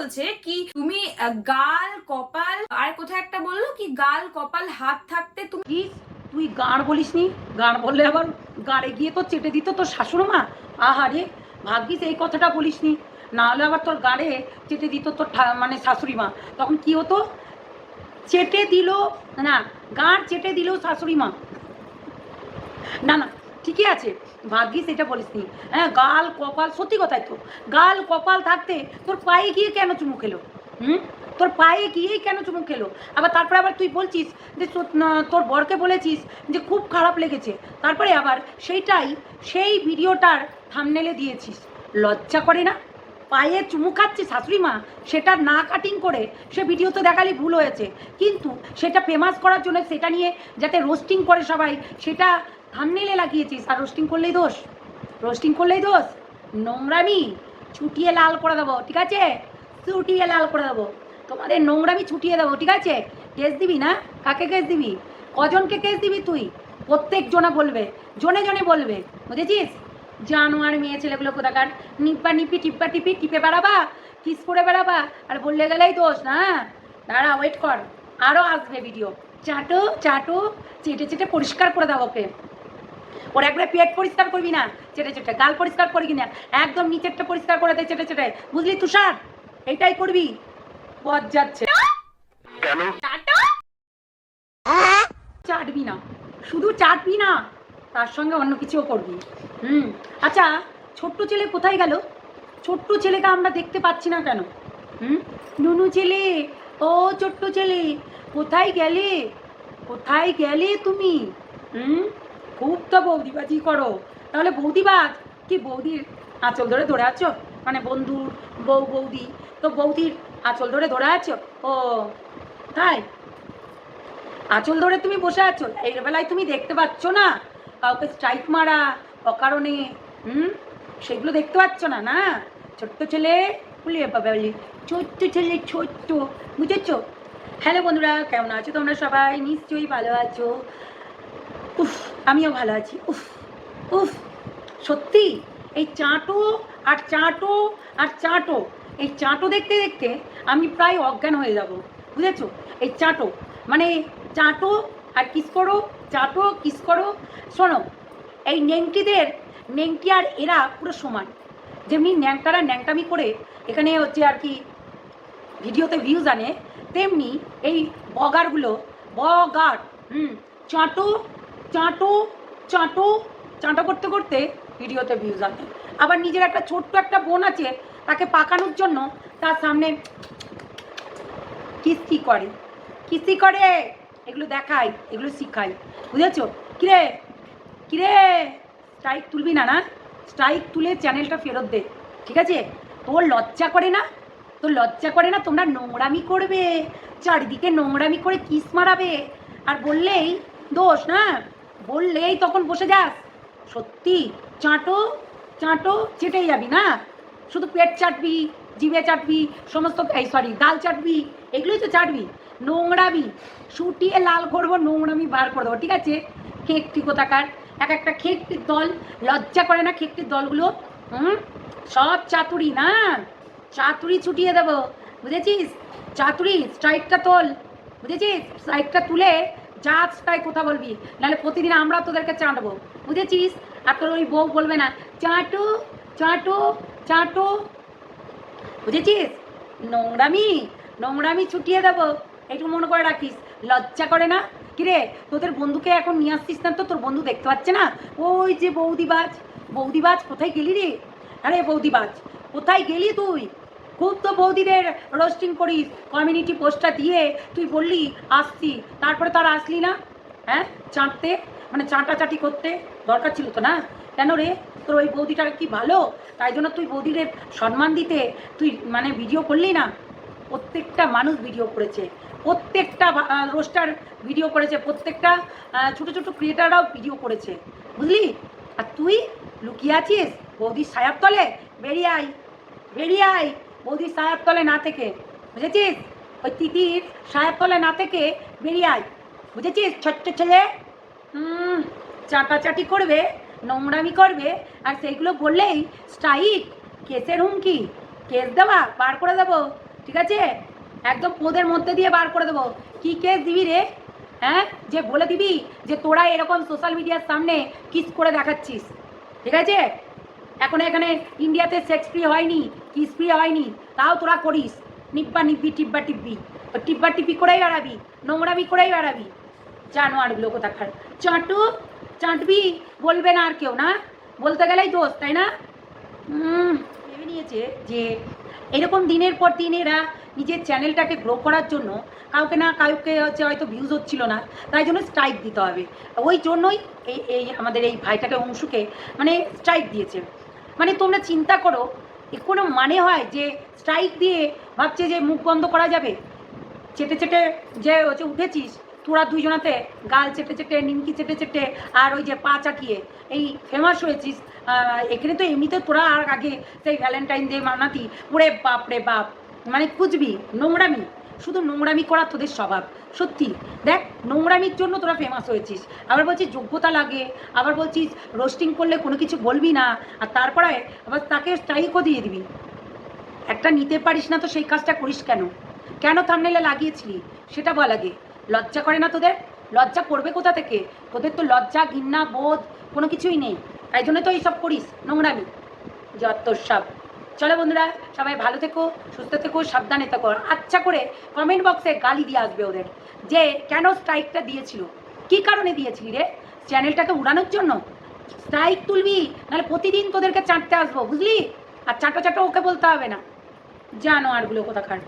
বলছে কি তুমি গাল, কপাল, আর কোথায় একটা বলল কি গাল, কপাল, হাত থাকতে তুমি তুই গাঁড় বলিস নি গাঁড় বললে আবার গাড়ে গিয়ে তো চেটে দিত তোর শাশুড়ি মা? আহারে ভাগ্যিস এই কথাটা বলিস নি না হলে আবার তোর গাড়ে চেটে দিত তোর মানে শাশুড়ি মা। তখন কি হতো? চেটে দিল, না, গাঁড় চেটে দিল শাশুড়ি মা। না না, ঠিকই আছে। ভাগ্যিস এটা বলিস নি হ্যাঁ গাল কপাল, সত্যি কথাই তো। গাল কপাল থাকতে তোর পায়ে গিয়ে কেন চুমু খেলো? হুম? তোর পায়ে গিয়েই কেন চুমু খেলো? আবার তারপরে আবার তুই বলছিস যে তোর বরকে বলেছিস যে খুব খারাপ লেগেছে। তারপরে আবার সেইটাই, সেই ভিডিওটার থামনেলে দিয়েছিস। লজ্জা করে না? পায়ে চুমু খাচ্ছে শাশুড়ি মা, সেটা না কাটিং করে সে ভিডিও তো দেখালে ভুল হয়েছে। কিন্তু সেটা ফেমাস করার জন্য সেটা নিয়ে যাতে রোস্টিং করে সবাই, সেটা থামনেলে লাগিয়েছিস আর রোস্টিং করলেই দোষ। রোস্টিং করলেই দোষ। নোংরামি ছুটিয়ে লাল করে দেবো, ঠিক আছে? ছুটিয়ে লাল করে দেবো। তোমাদের নোংরামি ছুটিয়ে দেবো, ঠিক আছে? কেস দিবি না? কাকে কেস দিবি? কজনকে কেস দিবি তুই? প্রত্যেক জনা বলবে, জনে জনে বলবে। বুঝেছিস? জানোয়ার মেয়ে ছেলেগুলো কোথাকার? নিপ্পা নিপি টিপ্পা টিপি, টিপে বেড়াবা, কিস করে বেড়াবা, আর বললে গেলেই দোষ, না? দাঁড়া ওয়েট কর। আরও আসবে ভিডিও চাটো চাটো, চেটে চেটে পরিষ্কার করে দাও ওকে। ওর একবারে পেট পরিষ্কার করবি না। চেটে চেটে গাল পরিষ্কার করবি না। একদম নিচেরটা পরিষ্কার করে দে চেটে চেটে। বুঝলি তুষার? এটাই করবি। পথ যাচ্ছে। চাটবি না। শুধু চাটবি না তার সঙ্গে অন্য কিছুও করবি। হুম। আচ্ছা ছোট্ট ছেলে কোথায় গেল? ছোট্ট ছেলেকে আমরা দেখতে পাচ্ছি না কেন? হুম? নুনু ছেলে ও ছোট্ট ছেলে কোথায় গেলে? কোথায় গেলে তুমি? হুম? খুব তো বৌদিবাজি করো? তাহলে বৌদিবাজ কি বৌদির আঁচল ধরে ধরে আছো? মানে বন্ধু, বউ, বৌদি, তো বৌদির আঁচল ধরে ধরে আছো? ও, তাই? আঁচল ধরে তুমি বসে আছো? এই বেলায় তুমি দেখতে পাচ্ছ না? কাউকে স্ট্রাইক মারা, অকারণে, হুম? সেগুলো দেখতে পাচ্ছ না না? ছোট্ট ছেলে বলি বাবা বলি, ছোট্ট ছেলে, ছোট্ট, বুঝেছ? হ্যালো বন্ধুরা, কেমন আছো তোমরা সবাই? নিশ্চয়ই ভালো আছো। উফ, আমিও ভালো আছি। উফ উফ, সত্যি, এই চাঁটো আর চাঁটো আর চাঁটো, এই চাঁটো দেখতে দেখতে আমি প্রায় অজ্ঞান হয়ে যাব, বুঝেছ? এই চাঁটো মানে চাঁটো আর কিস করো, চাঁটো, কিস করো। শোনো, এই নেংটিদের নেংটি আর এরা পুরো সমান। যেমনি ন্যাংটারা ন্যাংটামি করে এখানে হচ্ছে আর কি ভিডিওতে ভিউজ আনে, তেমনি এই বগারগুলো, বগার, হুম, চাঁটো চাঁটো চাঁটো চাঁটো করতে করতে ভিডিওতে ভিউজ আনে আবার নিজের একটা ছোট্ট একটা বোন আছে, তাকে পাকানোর জন্য তার সামনে কিস্তি করে। কিস্তি করে, এগুলো দেখাই, এগুলো শিখাই। বুঝেছ? কিরে কিরে স্ট্রাইক তুলবি না না? স্ট্রাইক তুলে চ্যানেলটা ফেরত দে, ঠিক আছে? তোর লজ্জা করে না? তোর লজ্জা করে না তোমরা নোংরামি করবে, চারিদিকে নোংরামি করে কিস মারাবে। আর বললেই দোষ, না? বললেই তখন বসে যাস। সত্যি চাটো চাটো চেটেই যাবি না? শুধু পেট চাটবি, জিভে চাটবি, সমস্ত এই সরি গাল চাটবি, এগুলোই তো চাটবি। নোংরামি, শুটিয়ে লাল করব, নোংরামি বার করে দেবো, ঠিক আছে? খেকটি কোথাকার এক একটা খেকটির দল, লজ্জা করে না খেকটির দলগুলো? হুম? সব চাতুরি না? চাতুরি ছুটিয়ে দেবো, বুঝেছিস? চাতুরি স্ট্রাইকটা তোল, বুঝেছিস? স্ট্রাইকটা তুলে যা তাই কথা বলবি। নাহলে প্রতিদিন আমরা তোদেরকে চাটবো বুঝেছিস? আর তোর ওই বউ বলবে না, চাটু চাটু চাটু। বুঝেছিস? নোংরামি নোংরামি ছুটিয়ে দেবো। একটু মনে করে রাখিস। লজ্জা করে না? কিরে, তোদের বন্ধুকে এখন নিয়ে আসছিস না তো? তোর বন্ধু দেখতে পাচ্ছে না? ওই যে বৌদিবাজ। বৌদিবাজ, কোথায় গেলি রে? আরে বৌদিবাজ, কোথায় গেলি তুই? খুব তো বৌদিদের রোস্টিং করিস কমিউনিটি পোস্টটা দিয়ে তুই বললি, আসছি। তারপরে তার আসলি না? হ্যাঁ? চাঁটতে মানে চাঁটাচাটি করতে? দরকার ছিল তো না? কেন রে? তোর ওই বৌদিটা কি ভালো? তাই জন্য তুই বৌদিদের সম্মান দিতে তুই মানে ভিডিও করলি না? প্রত্যেকটা মানুষ ভিডিও করেছে। প্রত্যেকটা রোস্টার ভিডিও করেছে। প্রত্যেকটা ছোট ছোট ক্রিয়েটাররাও ভিডিও করেছে। বুঝলি? আর তুই লুকিয়ে আছিস বৌদির সায়াব তলে? বেরিয়ে আয়। বেরিয়ে আয়। বৌদির সায়ার তলে না থেকে, বুঝেছিস? ওই তিতির সায়ার তলে না থেকে বেরিয়ে আয়, বুঝেছিস? ছোট্ট ছেলে, হুম, চাটাচাটি করবে, নোংরামি করবে, আর সেইগুলো বললেই স্ট্রাইক, কেসের হুমকি, কেস দেওয়া, বার করে দেবো, ঠিক আছে? একদম পোদের মধ্যে দিয়ে বার করে দেবো। কি কেস দিবি রে? হ্যাঁ? যে বলে দিবি যে তোরা এরকম সোশ্যাল মিডিয়ার সামনে কিস করে দেখাচ্ছিস, ঠিক আছে? এখন এখানে ইন্ডিয়াতে সেক্স ফ্রি হয়নি কিস ফ্রি হয়নি, তাও তোরা করিস। নিব্বা নিব্বি, টিব্বা টিব্বি। টিব্বা টিব্বি করেই বেড়াবি নোংরাবি করেই বেড়াবি। জানোয়ারগুলো কোথাকার। চাঁটু, চাঁটবি, বলবে না আর কেউ না? বলতে গেলেই দোষ, তাই না? ভেবে নিয়েছে যে এরকম দিনের পর দিন এরা নিজের চ্যানেলটাকে গ্রো করার জন্য কাউকে না কাউকে হচ্ছে হয়তো ভিউজ হচ্ছিল না, তাই জন্য স্ট্রাইক দিতে হবে। ওই জন্যই এই এই আমাদের এই ভাইটাকে অংশুকে মানে স্ট্রাইক দিয়েছে। মানে তোমরা চিন্তা করো কোনো মানে হয় যে স্ট্রাইক দিয়ে ভাবছে যে মুখ বন্ধ করা যাবে? চেটে চেটে যে হচ্ছে উঠেছিস, তোরা দুইজনাতে গাল চেটে চেটে, নিমকি চেটে চেটে আর ওই যে পা চাকিয়ে এই ফেমাস হয়েছিস এখানে তো এমনিতে তোরা আর আগে সেই ভ্যালেন্টাইন ডে মানাতি, ওরে বাপ রে বাপ মানে খুঁজবি, নোংরামি। শুধু নোংরামি করা তোদের স্বভাব, সত্যি। দেখ, নোংরামির জন্য তোরা ফেমাস হয়েছিস। আবার বলছিস যোগ্যতা লাগে, আবার বলছিস রোস্টিং করলে কোনো কিছু বলবি না, আর তারপরে আবার তাকে স্ট্রাইকও দিয়ে দিবি। একটা নিতে পারিস না তো সেই কাজটা করিস কেন? কেন থামনেলে লাগিয়েছিলি? সেটা বল আগে। লজ্জা করে না তোদের? লজ্জা করবে কোথা থেকে? তোদের তো লজ্জা, ঘৃণা, বোধ কোনো কিছুই নেই। তাই জন্য তো এইসব করিস, নোংরামি। যত সব। চলো বন্ধুরা, সবাই ভালো থেকো, সুস্থ থেকো, সাবধানে থেকো। আচ্ছা করে কমেন্ট বক্সে গালি দিয়ে আসবে ওদের যে, কেন স্ট্রাইকটা দিয়েছিল? কি কারণে দিয়েছিলি রে? চ্যানেলটাকে উড়ানোর জন্য? স্ট্রাইক তুলবি, নাহলে প্রতিদিন তোদেরকে চাঁটতে আসব, বুঝলি? আর চাটো চাটো ওকে বলতে হবে না। জানো আরগুলো কোথাকার।